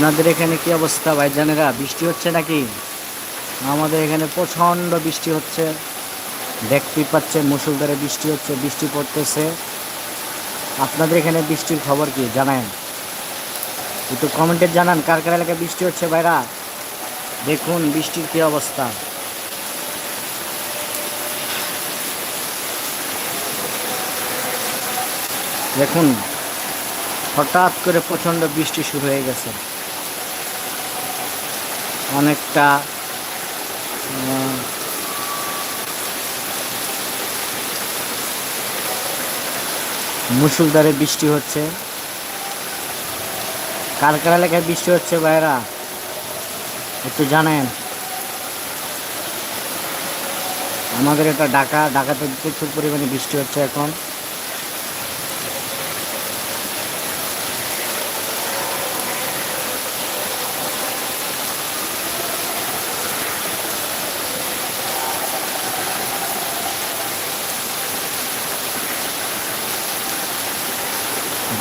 আপনাদের এখানে কি অবস্থা ভাইজানেরা? বৃষ্টি হচ্ছে নাকি? আমাদের এখানে প্রচণ্ড বৃষ্টি হচ্ছে। দেখতেই পাচ্ছে মুসুলধারে বৃষ্টি হচ্ছে, বৃষ্টি পড়তেছে। আপনাদের এখানে বৃষ্টির খবর কি? জানান। একটু কমেন্টে জানান, কার কার এলাকায় বৃষ্টি হচ্ছে ভাইরা? দেখুন বৃষ্টির কি অবস্থা। দেখুন, হঠাৎ করে প্রচণ্ড বৃষ্টি শুরু হয়ে গেছে। অনেকটা মুসুলধারে বৃষ্টি হচ্ছে। কার কার এলাকায় বৃষ্টি হচ্ছে ভাইরা একটু জানেন। আমাদের এটা ঢাকা, ঢাকাতে প্রচুর পরিমাণে বৃষ্টি হচ্ছে এখন।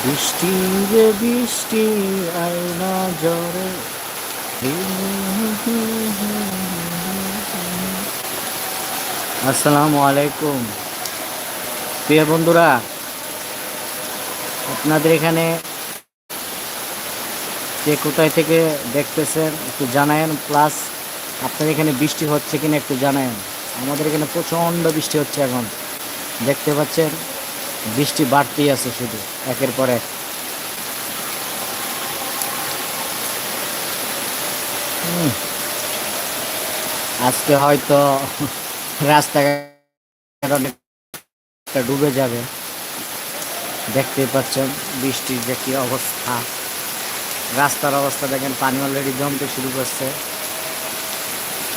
বৃষ্টি যে বৃষ্টি আয়না জ্বরে। আসসালামু আলাইকুম। প্রিয় বন্ধুরা, আপনাদের এখানে যে কোথায় থেকে দেখতেছেন একটু জানায়েন। প্লাস আপনাদের এখানে বৃষ্টি হচ্ছে কিনা একটু জানায়েন। আমাদের এখানে প্রচণ্ড বৃষ্টি হচ্ছে এখন। দেখতে পাচ্ছেন? বৃষ্টি বাড়তেই আছে শুধু, একের পর এক। আজকে হয়তো রাস্তাঘাট ডুবে যাবে। দেখতেই পাচ্ছেন বৃষ্টির যে কি অবস্থা। রাস্তার অবস্থা দেখেন, পানি অলরেডি জমতে শুরু করছে।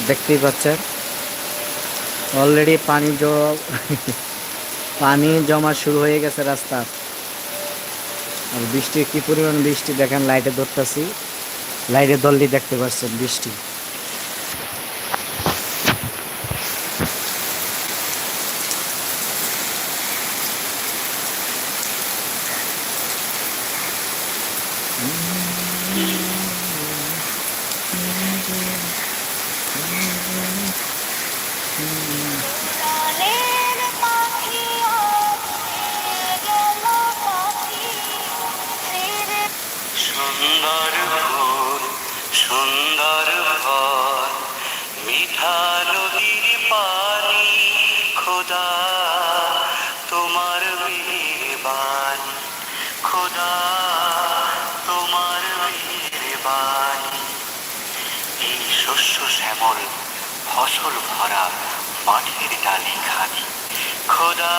দেখতেই পাচ্ছেন অলরেডি পানি জ- পানি জমা শুরু হয়ে গেছে রাস্তার আর বৃষ্টি, কি পরিমাণ বৃষ্টি দেখেন, লাইটে ধরতেছি। লাইটে দলটি দেখতে পাচ্ছেন বৃষ্টি। খোদা, তোমার মেহেরবান। খোদা, তোমার মেহেরবান। এই শস্য শ্যামল, ফসল ভরা মাটির ডালি খানি খোদা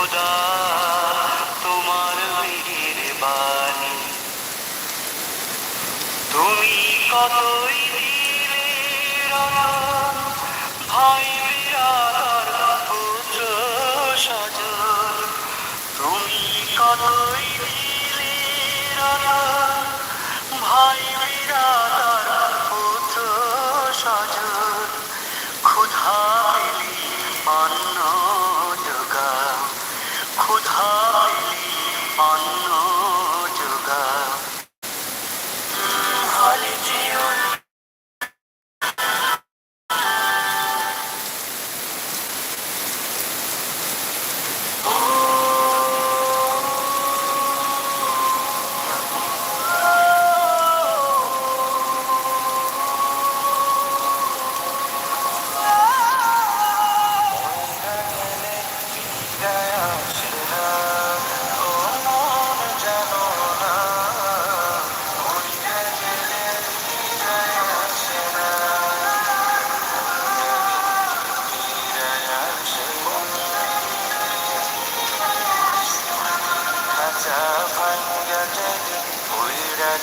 খোদা তোমার তুমি কতই Good.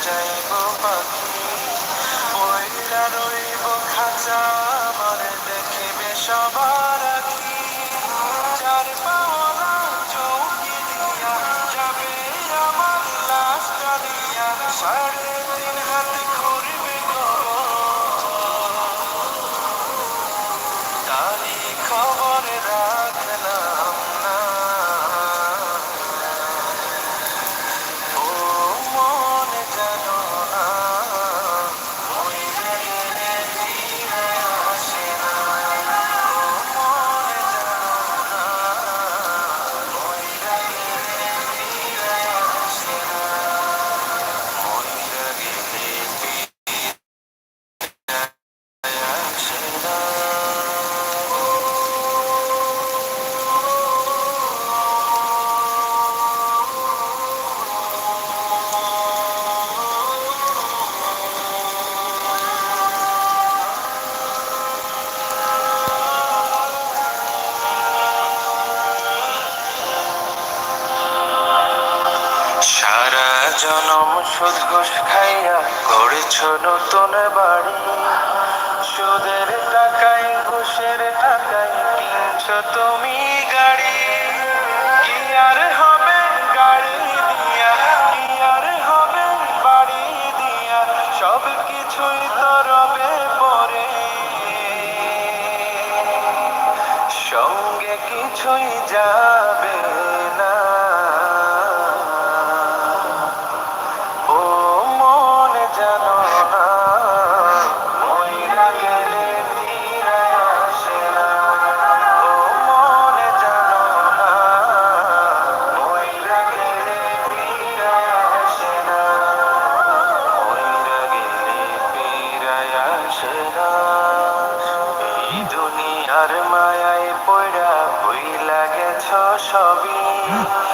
যাইব পাখি ওইরা রইব খাঁচা আমার দেখিবে সবার আখি সারা জনম সুদ ঘুষ খাইয়া করেছ নতুন বাড়ি। সুদের টাকায়, ঘুষের টাকায় কিনছ তুমি গাড়ি। কি আর হবে গাড়ি দিয়া, কি আর হবে বাড়ি দিয়া, সব কিছুই তো পরে। সঙ্গে কিছুই যাবে Huh?